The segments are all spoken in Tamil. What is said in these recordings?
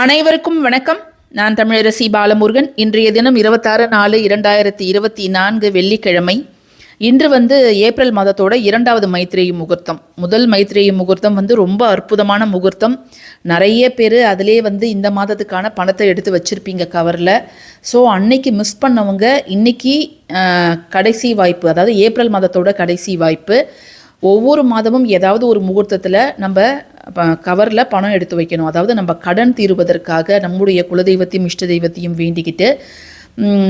அனைவருக்கும் வணக்கம். நான் தமிழரசி பாலமுருகன். இன்றைய தினம் இருபத்தாறு நாலு இரண்டாயிரத்தி இருபத்தி நான்கு வெள்ளிக்கிழமை. இன்று வந்து ஏப்ரல் மாதத்தோட இரண்டாவது மைத்ரேயி முகூர்த்தம். முதல் மைத்ரேயி முகூர்த்தம் வந்து ரொம்ப அற்புதமான முகூர்த்தம். நிறைய பேர் அதிலே வந்து இந்த மாதத்துக்கான பணத்தை எடுத்து வச்சுருப்பீங்க கவரில். ஸோ அன்னைக்கு மிஸ் பண்ணவங்க இன்னைக்கு கடைசி வாய்ப்பு அதாவது ஏப்ரல் மாதத்தோட கடைசி வாய்ப்பு. ஒவ்வொரு மாதமும் ஏதாவது ஒரு முகூர்த்தத்தில் நம்ம கவரில் பணம் எடுத்து வைக்கணும். அதாவது நம்ம கடன் தீருவதற்காக நம்முடைய குலதெய்வத்தையும் இஷ்ட தெய்வத்தையும் வேண்டிக்கிட்டு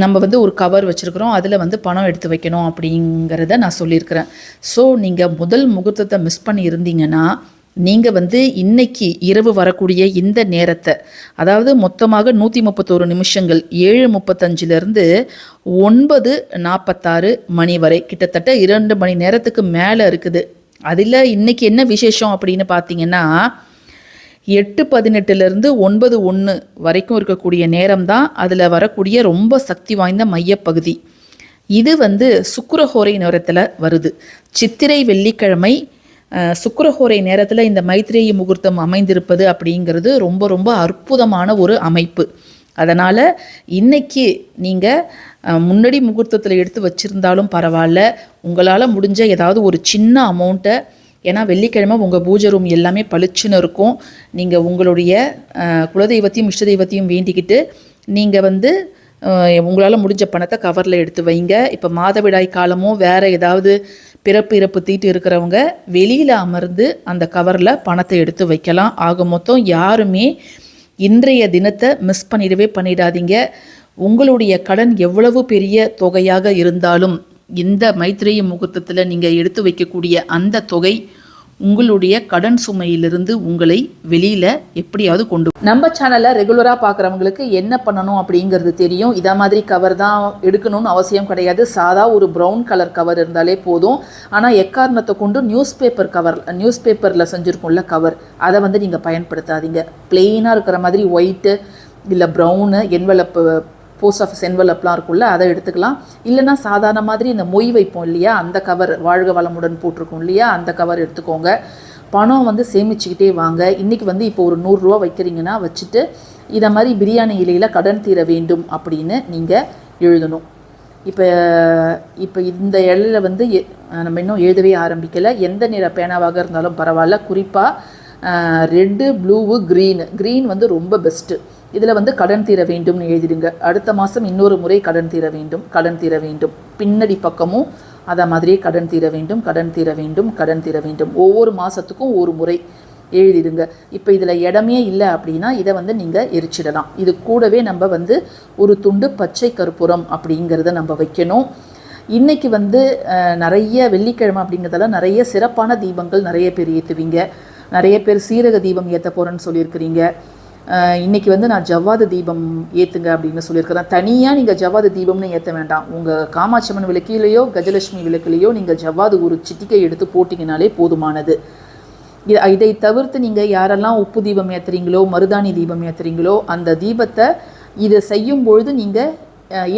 நம்ம வந்து ஒரு கவர் வச்சுருக்குறோம். அதில் வந்து பணம் எடுத்து வைக்கணும் அப்படிங்கிறத நான் சொல்லியிருக்கிறேன். ஸோ நீங்கள் முதல் முகூர்த்தத்தை மிஸ் பண்ணி இருந்தீங்கன்னா நீங்கள் வந்து இன்னைக்கு இரவு வரக்கூடிய இந்த நேரத்தை அதாவது மொத்தமாக நூற்றி முப்பத்தோரு நிமிஷங்கள் ஏழு முப்பத்தஞ்சிலேருந்து ஒன்பது நாற்பத்தாறு மணி வரை கிட்டத்தட்ட இரண்டு மணி நேரத்துக்கு மேலே இருக்குது. அதில் இன்னைக்கு என்ன விசேஷம் அப்படின்னு பார்த்தீங்கன்னா எட்டு பதினெட்டுலேருந்து ஒன்பது ஒன்று வரைக்கும் இருக்கக்கூடிய நேரம் தான் அதில் வரக்கூடிய ரொம்ப சக்தி வாய்ந்த மையப்பகுதி. இது வந்து சுக்கரஹோரை நேரத்தில் வருது. சித்திரை வெள்ளிக்கிழமை சுக்கரஹோரை நேரத்தில் இந்த மைத்ரேயி முகூர்த்தம் அமைந்திருப்பது அப்படிங்கிறது ரொம்ப ரொம்ப அற்புதமான ஒரு அமைப்பு. அதனால் இன்னைக்கு நீங்கள் முன்னாடி முகூர்த்தத்தில் எடுத்து வச்சுருந்தாலும் பரவாயில்ல. உங்களால் முடிஞ்ச ஏதாவது ஒரு சின்ன அமௌண்ட்டை ஏன்னா வெள்ளிக்கிழமை உங்கள் பூஜை ரூம் எல்லாமே பளிச்சுன்னு இருக்கும். நீங்கள் உங்களுடைய குலதெய்வத்தையும் இஷ்ட தெய்வத்தையும் வேண்டிக்கிட்டு நீங்கள் வந்து உங்களால் முடிஞ்ச பணத்தை கவரில் எடுத்து வைங்க. இப்போ மாதவிடாய் காலமோ வேறு ஏதாவது பிறப்பு இறப்பு தீட்டு இருக்கிறவங்க வெளியில் அமர்ந்து அந்த கவரில் பணத்தை எடுத்து வைக்கலாம். ஆக மொத்தம் யாருமே இன்றைய தினத்தை மிஸ் பண்ணிடவே பண்ணிடாதீங்க. உங்களுடைய கடன் எவ்வளவு பெரிய தொகையாக இருந்தாலும் இந்த மைத்ரேய முகூர்த்தத்தில் நீங்கள் எடுத்து வைக்கக்கூடிய அந்த தொகை உங்களுடைய கடன் சுமையிலிருந்து உங்களை வெளியில் எப்படியாவது கொண்டு நம்ம சேனலை ரெகுலராக பார்க்குறவங்களுக்கு என்ன பண்ணணும் அப்படிங்கிறது தெரியும். இதை மாதிரி கவர் தான் எடுக்கணும்னு அவசியம் கிடையாது. சாதா ஒரு ப்ரௌன் கலர் கவர் இருந்தாலே போதும். ஆனால் எக்காரணத்தை கொண்டு நியூஸ் பேப்பர் கவர் நியூஸ் பேப்பரில் செஞ்சுருக்கோம்ல கவர் அதை வந்து நீங்கள் பயன்படுத்தாதீங்க. பிளெயினாக இருக்கிற மாதிரி ஒயிட்டு இல்லை ப்ரௌனு என்வலப்பு போஸ்ட் ஆஃபீஸ் என்வலப்லாம் இருக்கும்ல அதை எடுத்துக்கலாம். இல்லைன்னா சாதாரண மாதிரி இந்த மொய் வைப்போம் இல்லையா அந்த கவர் வாழ்க வளமுடன் போட்டிருக்கோம் இல்லையா அந்த கவர் எடுத்துக்கோங்க. பணம் வந்து சேமிச்சுக்கிட்டே வாங்க. இன்றைக்கி வந்து இப்போ ஒரு நூறுரூவா வைக்கிறீங்கன்னா வச்சுட்டு இதை மாதிரி பிரியாணி இலையில் கடன் தீர வேண்டும் அப்படின்னு நீங்கள் எழுதணும். இப்போ இப்போ இந்த இலையில வந்து எ- நம்ம இன்னும் எழுதவே ஆரம்பிக்கலை. எந்த நிற பேனாவாக இருந்தாலும் பரவாயில்ல. குறிப்பாக ரெட்டு ப்ளூவு க்ரீனு. க்ரீன் வந்து ரொம்ப பெஸ்ட்டு இதில் வந்து கடன் தீர வேண்டும்னு எழுதிடுங்க. அடுத்த மாதம் இன்னொரு முறை கடன் தீர வேண்டும் கடன் தீர வேண்டும். பின்னடி பக்கமும் அதை மாதிரியே கடன் தீர வேண்டும் கடன் தீர வேண்டும் கடன் தீர வேண்டும். ஒவ்வொரு மாதத்துக்கும் ஒரு முறை எழுதிடுங்க. இப்போ இதில் இடமே இல்லை அப்படின்னா இதை வந்து நீங்கள் எரிச்சிடலாம். இது கூடவே நம்ம வந்து ஒரு துண்டு பச்சை கற்பூரம் அப்படிங்கிறத நம்ம வைக்கணும். இன்றைக்கி வந்து நிறைய வெள்ளிக்கிழமை அப்படிங்கிறதால நிறைய சிறப்பான தீபங்கள் நிறைய பேர் ஏற்றுவீங்க. நிறைய பேர் சீரக தீபம் ஏற்ற போகிறேன்னு சொல்லியிருக்கிறீங்க. இன்றைக்கி வந்து நான் ஜவ்வாது தீபம் ஏற்றுங்க அப்படின்னு சொல்லியிருக்கிறேன். தனியாக நீங்கள் ஜவ்வாது தீபம்னு ஏற்ற வேண்டாம். உங்கள் காமாட்சம்மன் விளக்கிலேயோ கஜலட்சுமி விளக்கிலேயோ நீங்கள் ஜவ்வாது ஒரு சிட்டிக்கை எடுத்து போட்டிங்கனாலே போதுமானது. இதை தவிர்த்து நீங்கள் யாரெல்லாம் உப்பு தீபம் ஏற்றுறீங்களோ மருதாணி தீபம் ஏற்றுறீங்களோ அந்த தீபத்தை இதை செய்யும் பொழுது நீங்கள்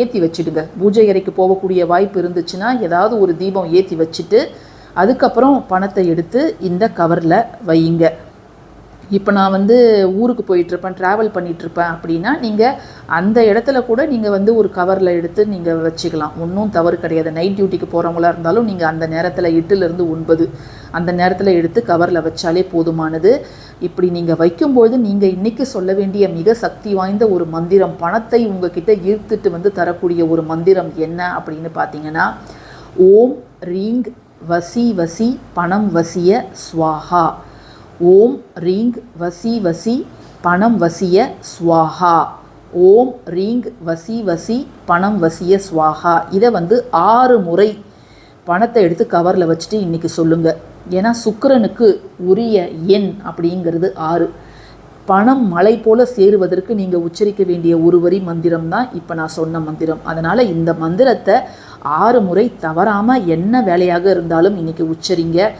ஏற்றி வச்சிடுங்க. பூஜை அறைக்கு போகக்கூடிய வாய்ப்பு இருந்துச்சுன்னா ஏதாவது ஒரு தீபம் ஏற்றி வச்சுட்டு அதுக்கப்புறம் பணத்தை எடுத்து இந்த கவரில் வையுங்க. இப்போ நான் வந்து ஊருக்கு போயிட்டுருப்பேன் ட்ராவல் பண்ணிகிட்ருப்பேன் அப்படின்னா நீங்கள் அந்த இடத்துல கூட நீங்கள் வந்து ஒரு கவரில் எடுத்து நீங்கள் வச்சுக்கலாம். ஒன்றும் தவறு கிடையாது. நைட் டியூட்டிக்கு போகிறவங்களா இருந்தாலும் நீங்கள் அந்த நேரத்தில் எட்டுலேருந்து ஒன்பது அந்த நேரத்தில் எடுத்து கவரில் வச்சாலே போதுமானது. இப்படி நீங்கள் வைக்கும்போது நீங்கள் இன்றைக்கி சொல்ல வேண்டிய மிக சக்தி வாய்ந்த ஒரு மந்திரம் பணத்தை உங்ககிட்ட ஈர்த்துட்டு வந்து தரக்கூடிய ஒரு மந்திரம் என்ன அப்படின்னு பார்த்தீங்கன்னா ஓம் ரீங் வசி வசி பணம் வசிய ஸ்வாஹா. ஓம் ரீங் வசி வசி பணம் வசிய ஸ்வாஹா ஓம் ரீங் வசி வசி பணம் வசிய ஸ்வாஹா இதை வந்து ஆறு முறை பணத்தை எடுத்து கவரில் வச்சுட்டு இன்றைக்கி சொல்லுங்கள் ஏன்னா சுக்கரனுக்கு உரிய எண் அப்படிங்கிறது ஆறு. பணம் மலை போல சேருவதற்கு நீங்கள் உச்சரிக்க வேண்டிய ஒரு வரி மந்திரம் தான் இப்போ நான் சொன்ன மந்திரம். அதனால் இந்த மந்திரத்தை ஆறு முறை தவறாமல் என்ன வேலையாக இருந்தாலும் இன்றைக்கி உச்சரிங்க.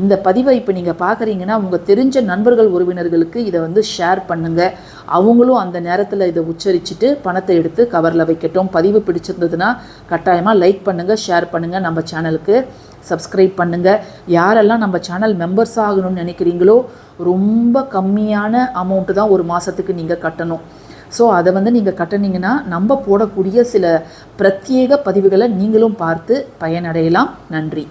இந்த பதிவை இப்போ நீங்கள் பார்க்குறீங்கன்னா உங்கள் தெரிஞ்ச நண்பர்கள் உறவினர்களுக்கு இதை வந்து ஷேர் பண்ணுங்கள் அவங்களும் அந்த நேரத்தில் இதை உச்சரிச்சுட்டு பணத்தை எடுத்து கவரில் வைக்கட்டும். பதிவு பிடிச்சிருந்ததுன்னா கட்டாயமாக லைக் பண்ணுங்கள் ஷேர் பண்ணுங்கள் நம்ம சேனலுக்கு சப்ஸ்கிரைப் பண்ணுங்கள் யாரெல்லாம் நம்ம சேனல் மெம்பர்ஸ் ஆகணும்னு நினைக்கிறீங்களோ ரொம்ப கம்மியான அமௌண்ட்டு தான் ஒரு மாதத்துக்கு நீங்கள் கட்டணும். ஸோ அதை வந்து நீங்கள் கட்டினீங்கன்னா நம்ம போடக்கூடிய சில பிரத்யேக பதிவுகளை நீங்களும் பார்த்து பயனடையலாம். நன்றி.